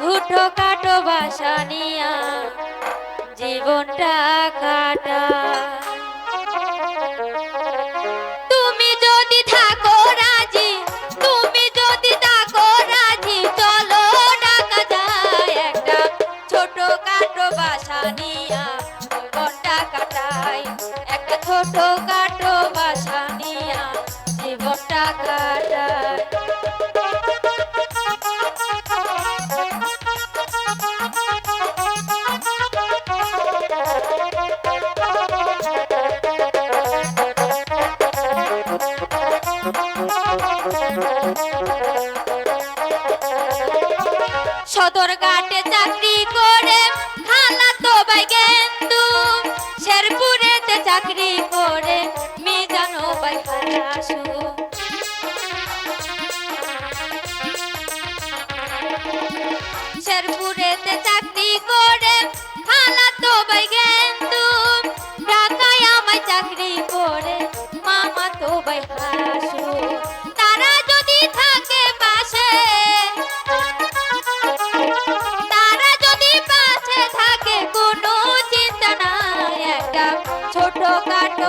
ছোট কাটো বাসা নিয়া, জীবনটা কাটা। তুমি যদি থাকো রাজি, তুমি যদি থাকো রাজি, চলো একটা ছোট কাটো বাসা নিয়া, জীবনটা কাটাই। একটা ছোট কাটো বাসা নিয়া, জীবনটা কাটাই। সদর ঘাটে চাকরি করে তো শেরপুরেতে চাকরি করে শেরপুরেতে চাকরি করে তো আমায় চাকরি করে, মামা তো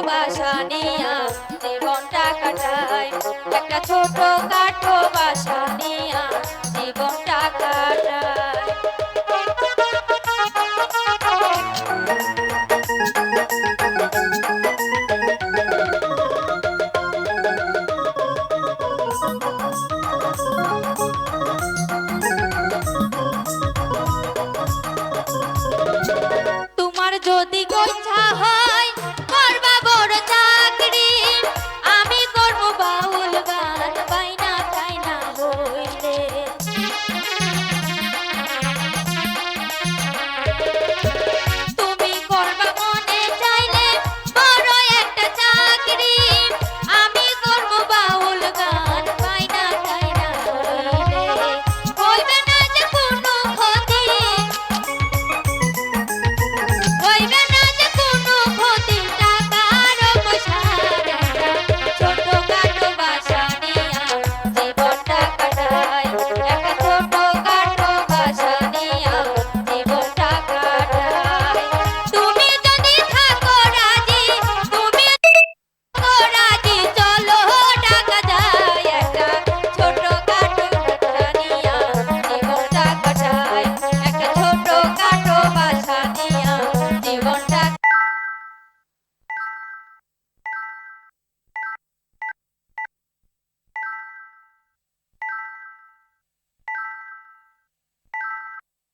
কাটো বাসা নিয়া জীবনটা কাটাই একটা ছোট কাটো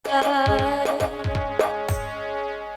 sky.